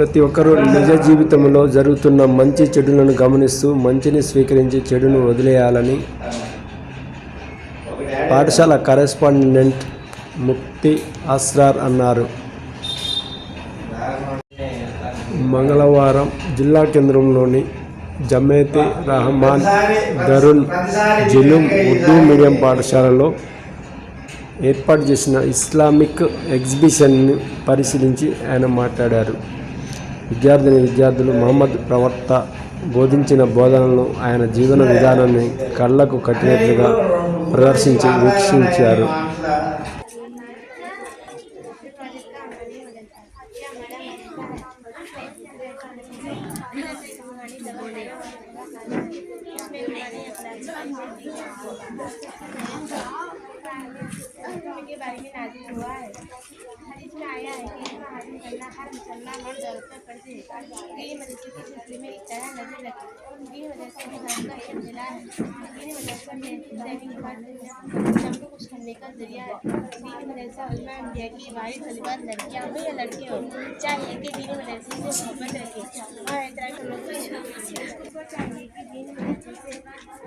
ప్రతి ఒక్కరూ నిజ జీవితంలో జరుగుతున్న మంచి చెడులను గమనిస్తూ మంచిని స్వీకరించి చెడును వదిలేయాలని పాఠశాల కరెస్పాండెంట్ ముక్తి అస్రార్ అన్నారు. మంగళవారం జిల్లా కేంద్రంలోని జమేతే రహమాన్ దరుణ్ జులుం ఉర్దూ మీడియం పాఠశాలలో ఏర్పాటు చేసిన ఇస్లామిక్ ఎగ్జిబిషన్ని పరిశీలించి ఆయన మాట్లాడారు. విద్యార్థిని విద్యార్థులు మహమ్మద్ ప్రవర్త బోధించిన బోధనలను ఆయన జీవన విధానాన్ని కళ్ళకు కట్టినట్లుగా ప్రదర్శించి వీక్షించారు. बारे में नाजिल हुआ है हदीस में आया है कि हाजिर करना हर मुसलमान मर्द औरत पर फ़र्ज़ है कई मदरसों के सिलसिले में एक तरह नज़र रखी इन मदरसों नाम का एक जिला है इन मदरसों में दैनिक जब को कुछ करने का ज़रिया है दीन मदरसा इंडिया की वाहिद तलबात लड़कियाँ हो या लड़के हो चाहिए कि दीन मदरसे से मोहब्बत रखें और एहतराम चाहिए कि दीन मदरसे से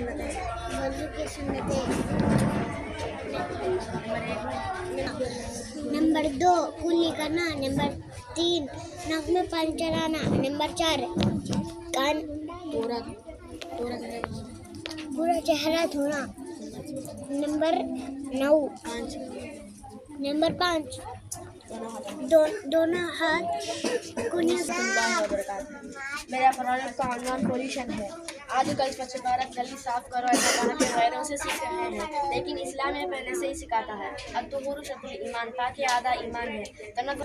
सुन्नत है वज़ू नंबर दो कुली करना नंबर तीन नक में पानी चलाना नंबर चार कान पूरा पूरा चेहरा धोना नंबर नौ नंबर पाँच दो, दोनों हाथ मेरा फरहान का ऑनलाइन पोल्यूशन है। आजकल स्वच्छ भारत गली साफ़ करो, ऐसा के गैरों से सीख रहे हैं। लेकिन इस्लाम में पहले से ही सिखाता है। अब तो गुरु शक्ल ईमान, ताकि आधा ईमान है। तनक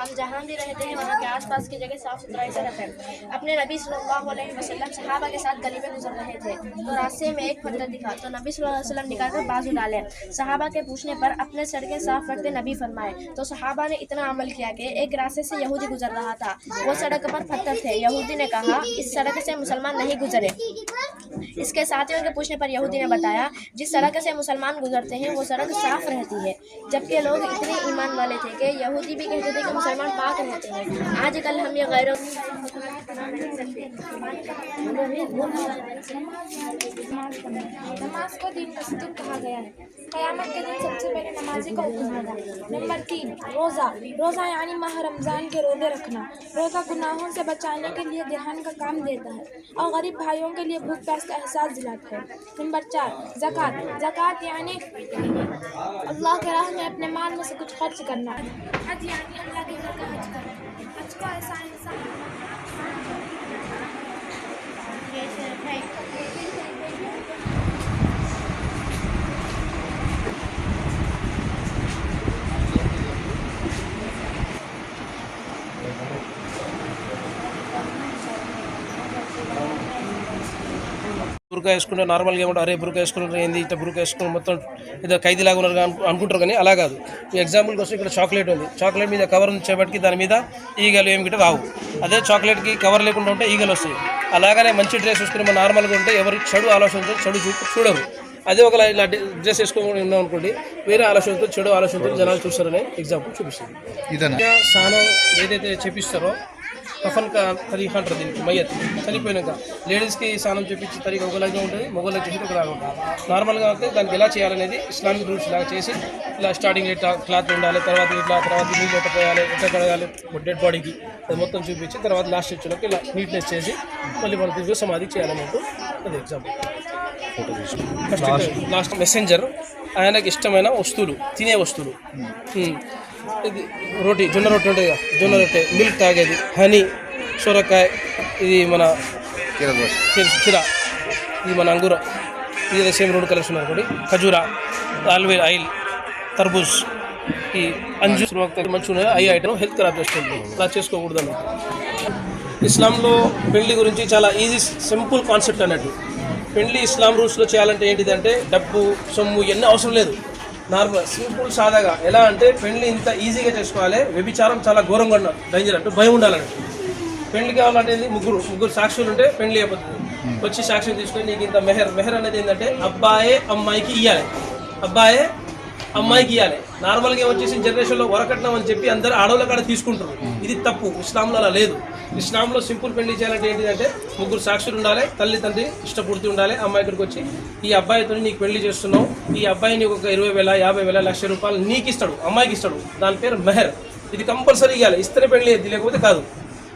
हम जहाँ भी रहते हैं, वहाँ के आसपास की जगह साफ़ सुथराई से रखें अपने नबी वसल्लम सहाबा के साथ गली में गुजर रहे थे। तो रास्ते में एक पत्थर दिखा। तो नबी अलैहि वसल्लम निकालकर बाजू डाले। सहाबा के पूछने पर अपने सड़कें साफ़ रखते नबी फरमाए। तो सहाबा ने इतना अमल किया कि एक रास्ते से यहूदी गुजर रहा था। वो सड़क पर पत्थर थे। यहूदी ने कहा, इस सड़क से मुसलमान नहीं गुजरे। Katie Glow. इसके साथियों के पूछने पर यहूदी ने बताया, जिस सड़क से मुसलमान गुजरते हैं, वो सड़क साफ़ रहती है, जबकि लोग इतने ईमान वाले थे कि यहूदी भी कहते थे कि मुसलमान पाक रहते हैं। आजकल हम ये गैरों नमाज़ को दिन स्तूप कहा गया है। क़यामत के दिन सबसे पहले नमाजी का हुक्म होगा। नंबर तीन, रोज़ा। रोज़ा यानी माह रमज़ान के रोज़े रखना। रोज़ा गुनाहों से बचाने के लिए ध्यान का काम देता है और गरीब भाइयों के लिए भूख प्यास का एहसास दिलाता है। नंबर चार, ज़कात। ज़कात यानी अल्लाह के राह में अपने माल में से कुछ खर्च करना। हज यानी अल्लाह के घर का బురకా వేసుకుంటే నార్మల్గా ఏమంటారు? అరే బురకా వేసుకుంటారు ఏంది? ఇట్లా బురకా వేసుకుని మొత్తం ఏదో ఖైదీలాగా ఉన్నారు అను- అనుకుంటారు కానీ అలా కాదు. ఈ ఎగ్జాంపుల్ కోసం ఇక్కడ చాక్లెట్ ఉంది. చాక్లెట్ మీద కవర్ ఉంచేపటికి దాని మీద ఈగలు ఏమి గిట్ట రావు. అదే చాక్లెట్కి కవర్ లేకుండా ఉంటే ఈగలు వస్తాయి. అలాగనే మంచి డ్రెస్ వేసుకుని మన నార్మల్గా ఉంటే ఎవరు చెడు ఆలోచనతో చెడు చూ చూడరు. అదే ఒక ఇలా డ్రెస్ వేసుకోకుండా ఉన్నాం అనుకోండి వేరే ఆలోచనతో చెడు ఆలోచనతో జనాలు చూస్తారనే ఎగ్జాంపుల్ చూపిస్తుంది. స్నానం ఏదైతే చేపిస్తారో కఫన్ తరీఖా అంటారు దీనికి మయ్యత్. చనిపోయినాక లేడీస్కి స్నానం చేపించి తరీఖా ఒకలాగా ఉంటుంది మొగోళ్ళకి చేసి ఒకలాగా ఉంటుంది. నార్మల్గా అయితే దానికి ఎలా చేయాలనేది ఇస్లామిక్ రూల్స్ లాగా చేసి ఇలా స్టార్టింగ్ ఇట్లా క్లాత్ ఉండాలి తర్వాత ఇట్లా తర్వాత నీళ్ళు ఎట్లా పోయాలి ఎట్లా కడగాలి డెడ్ బాడీకి అది మొత్తం చూపించి తర్వాత లాస్ట్ వచ్చేలోకి ఇలా నీట్నెస్ చేసి మళ్ళీ మన తిరిగి సమాధి చేయాలన్నట్టు అది ఎగ్జాంపుల్. First last. మెసెంజర్. ఆయనకి ఇష్టమైన వస్తువులు తినే వస్తువులు. ఇది రోటీ జొన్న రొట్టె ఉంటుంది కదా జొన్న రొట్టె మిల్క్ తాగేది హనీ సొరకాయ ఇది మన కిరా ఇది మన అంగూర. ఇది సేమ్ రెండు కలర్స్ ఉన్నాయి ఒకటి ఖజూరా ఆల్వే ఆయిల్ తర్బూజ్ ఈ అంజు. మంచిగా ఉన్నాయి ఐ ఐటమ్ హెల్త్ ఖరాబ్ చేస్తుంది. అలా చేసుకోకూడదు ఇస్లాంలో పెళ్ళి గురించి చాలా ఈజీ సింపుల్ కాన్సెప్ట్ అన్నట్టు. పెళ్ళి ఇస్లాం రూల్స్లో చేయాలంటే ఏంటిదంటే డబ్బు సొమ్ము ఇవన్నీ అవసరం లేదు. నార్మల్ సింపుల్ సాదాగా. ఎలా అంటే పెళ్ళి ఇంత ఈజీగా చేసుకోవాలి. వ్యభిచారం చాలా ఘోరంగా ఉండాలి. డేంజర్ అంటే భయం ఉండాలన్నట్టు పెళ్ళి కావాలంటే? ముగ్గురు ముగ్గురు సాక్షులు ఉంటే పెళ్ళి అయిపోతుంది. వచ్చి సాక్ష్యం తీసుకొని నీకు ఇంత మెహర్ మెహర్ అనేది ఏంటంటే అబ్బాయే అమ్మాయికి ఇవ్వాలి అబ్బాయే అమ్మాయికి ఇవ్వాలి నార్మల్గా వచ్చేసి జనరేషన్లో వరకట్నం అని చెప్పి అందరు ఆడవాళ్ళ కాడ తీసుకుంటారు ఇది తప్పు. ఇస్లాంలో అలా లేదు. ఇస్లాంలో సింపుల్ పెళ్ళి చేయాలంటే ఏంటిదంటే ముగ్గురు సాక్షులు ఉండాలి తల్లి తండ్రి ఇష్టపూర్తి ఉండాలి అమ్మాయి ఇక్కడికి వచ్చి ఈ అబ్బాయితో నీకు పెళ్ళి చేస్తున్నావు ఈ అబ్బాయి నీకు ఒక ఇరవై వేల యాభై వేల లక్ష రూపాయలు నీకు ఇస్తాడు అమ్మాయికి ఇస్తాడు. దాని పేరు మెహర్. ఇది కంపల్సరీ ఇవ్వాలి ఇస్తేనే పెళ్ళి లేకపోతే కాదు.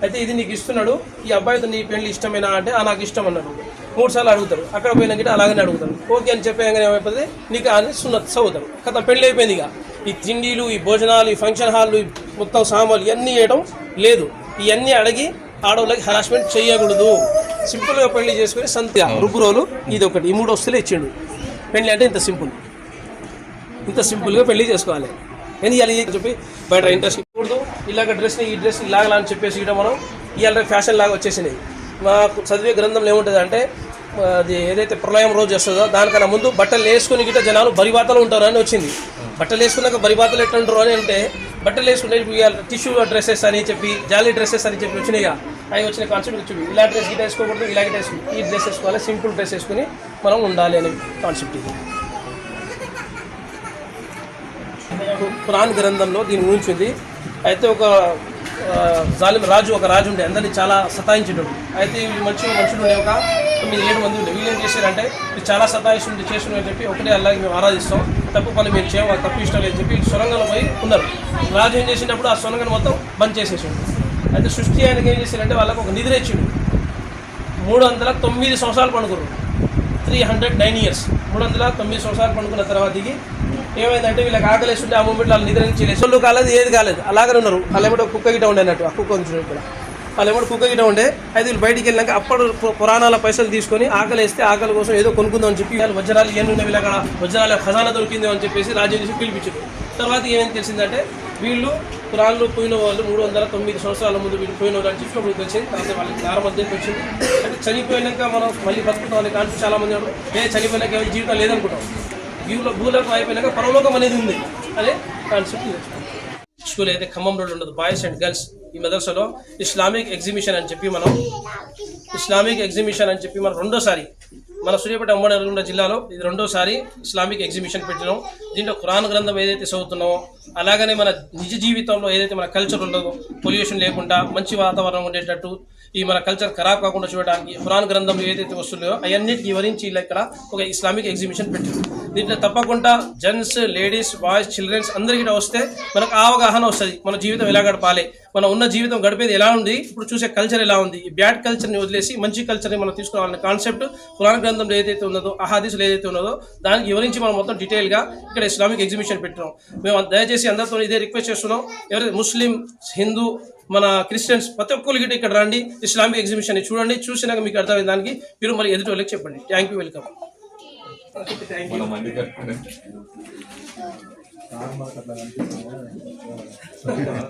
అయితే ఇది నీకు ఇస్తున్నాడు ఈ అబ్బాయితో నీ పెళ్ళి ఇష్టమేనా అంటే నాకు ఇష్టం అన్నాడు. మూడు సార్లు అడుగుతారు. అక్కడ పోయినా గిట్ట అలాగనే అడుగుతారు. ఓకే అని చెప్పేయంగానే ఏమైపోతుంది? నీకు అని సున్నత్ చదువుతారు కథ పెళ్ళి అయిపోయింది ఇక. ఈ తిండిలు ఈ భోజనాలు ఈ ఫంక్షన్ హాల్లు ఈ మొత్తం సామాన్లు ఇవన్నీ వేయడం లేదు. ఇవన్నీ అడిగి ఆడవాళ్ళకి హరాస్మెంట్ చేయకూడదు. సింపుల్గా పెళ్ళి చేసుకుని సంత రుబ్బురోలు ఇది ఒకటి. ఈ మూడు వస్తువులు ఇచ్చిండు. పెళ్ళి అంటే ఇంత సింపుల్ ఇంత సింపుల్గా పెళ్ళి చేసుకోవాలి. నేను ఇవాళ చెప్పి బయట ఇంట్రెస్ట్ ఇవ్వకూడదు. ఇలాగ డ్రెస్ని ఈ డ్రెస్ ఇలాగలా అని చెప్పేసి ఇవ్వడం మనం. ఇవాళ ఫ్యాషన్ లాగా వచ్చేసినాయి. మాకు చదివే గ్రంథంలో ఏముంటుంది అంటే అది ఏదైతే ప్రళయం రోజు వస్తుందో దానికన్నా ముందు బట్టలు వేసుకుని గిట్ట జనాలు బరిబాతలు ఉంటారు అని వచ్చింది. బట్టలు వేసుకున్నాక బరిబాతలు ఎట్లా ఉంటారు అని అంటే బట్టలు వేసుకుంటే ఇవాళ టిష్యూ డ్రెస్సెస్ అని చెప్పి జాలీ డ్రెస్సెస్ అని చెప్పి వచ్చినాయిగా అవి వచ్చిన కాన్సెప్ట్ వచ్చింది ఇలా డ్రెస్ గిట్ట వేసుకోకూడదు ఇలా గిట్ట వేసుకో. ఈ డ్రెస్ వేసుకోవాలి సింపుల్ డ్రెస్ వేసుకుని మనం ఉండాలి అనే కాన్సెప్ట్ ఇది. పురాణ గ్రంథంలో దీని గురించి ఉంది. అయితే ఒక జాలిం రాజు ఒక రాజు ఉండే అందరినీ చాలా సతాయించేటోడు. అయితే ఈ మంచి మనుషులు ఉండే ఒక తొమ్మిది ఏడు మంది ఉండే. వీళ్ళు ఏం చేశారంటే మీరు చాలా సతాయిస్తుండే చేస్తుండే అని చెప్పి ఒకటే అలాగే మేము ఆరాధిస్తాం. తప్పు పని మీరు చేయం తప్పు ఇష్టం లేదని చెప్పి సొరంగంలో పోయి ఉన్నారు. రాజు ఏం చేసినప్పుడు ఆ సొరంగం మొత్తం బంద్ చేసేసిండు. అయితే సృష్టి ఆయనకి ఏం చేశారంటే వాళ్ళకు ఒక నిద్ర ఇచ్చిండు. మూడు వందల తొమ్మిది సంవత్సరాలు పండుకున్నారు. Three hundred nine years. మూడు వందల తొమ్మిది సంవత్సరాలు పండుకున్న తర్వాత దిగి ఏమైందంటే వీళ్ళకి ఆకలేస్తుంటే ఆ మూమెంట్లో వాళ్ళు నిద్ర నుంచి లేచి కాలేదు ఏది కాలేదు. అలాగే ఉన్నారు. వాళ్ళు ఏమంటే కుక్క గిట ఉండే అన్నట్టు ఆ కుక్క ఉంచిన కూడా వాళ్ళు ఏమంటే కుక్క గిట ఉండే. అయితే వీళ్ళు బయటికి వెళ్ళాక అప్పుడు పురాణాల పైసలు తీసుకొని ఆకలి వేస్తే ఆకలి కోసం ఏదో కొనుక్కుందాం అని చెప్పి వాళ్ళు వజ్రాలు ఏం ఉండే వజ్రాల ఖజానా దొరికింది అని చెప్పేసి రాజ్యం చేసి పిలిపించారు. తర్వాత ఏమైంది తెలిసిందంటే వీళ్ళు పురాణంలో పోయిన వాళ్ళు మూడు వందల తొమ్మిది సంవత్సరాల ముందు వీళ్ళు పోయిన వాళ్ళు అని చెప్పి అప్పుడు వచ్చింది తర్వాత వాళ్ళకి జ్ఞాన మధ్యకి వచ్చింది. అంటే చనిపోయినాక మనం మళ్ళీ బతుకుతాం అని కానీ చాలామంది ఏ చనిపోయినాక ఏమైనా జీవితం లేదనుకుంటాం. భూలో భూలోకం అయిపోయినాక పరలోకం అనేది ఉంది అదే కాన్సెప్ట్ స్కూల్ అయితే ఖమ్మం రోడ్ ఉండదు. బాయ్స్ అండ్ గర్ల్స్ ఈ మదర్సాలో ఇస్లామిక్ ఎగ్జిబిషన్ అని చెప్పి మనం ఇస్లామిక్ ఎగ్జిబిషన్ అని చెప్పి మనం రెండోసారి మన సూర్యాపేట ఉమ్మడి జిల్లాలో ఇది రెండోసారి ఇస్లామిక్ ఎగ్జిబిషన్ పెట్టినాం. దీంట్లో ఖురాన్ గ్రంథం ఏదైతే చదువుతున్నామో అలాగనే మన నిజ జీవితంలో ఏదైతే మన కల్చర్ ఉండదో పొల్యూషన్ లేకుండా మంచి వాతావరణం ఉండేటట్టు ఈ మన కల్చర్ ఖరాబ్ కాకుండా చూడడానికి ఖురాన్ గ్రంథంలో ఏదైతే వస్తుందో అవన్నిటికి వివరించి ఇలా ఇక్కడ ఒక ఇస్లామిక్ ఎగ్జిబిషన్ పెట్టారు దీంట్లో తప్పకుండా జెంట్స్ లేడీస్ బాయ్స్ చిల్డ్రన్స్ అందరికీ వస్తే మనకు అవగాహన వస్తుంది. మన జీవితం ఎలా గడపాలి? మనం ఉన్న జీవితం గడిపేది ఎలా ఉంది? ఇప్పుడు చూసే కల్చర్ ఎలా ఉంది? ఈ బ్యాడ్ కల్చర్ని వదిలేసి మంచి కల్చర్ని మనం తీసుకురావాలనే కాన్సెప్ట్ పురాణ గ్రంథంలో ఏదైతే ఉన్నదో అహాదీసులు ఏదైతే ఉన్నదో దానికి వివరించి మనం మొత్తం డీటెయిల్గా ఇక్కడ ఇస్లామిక్ ఎగ్జిబిషన్ పెట్టినాం. మేము దయచేసి అందరితో ఇదే రిక్వెస్ట్ చేస్తున్నాం. ఎవరైతే ముస్లిం హిందూ మన క్రిస్టియన్స్ ప్రతి ఒక్కరికి ఇక్కడ రండి. ఇస్లామిక్ ఎగ్జిబిషన్ చూడండి. చూసినాక మీకు అర్థమైన దానికి. మీరు మరి ఎదుటి వాళ్ళకి చెప్పండి. థ్యాంక్ యూ వెల్కమ్ మన మంది కట్టుకునే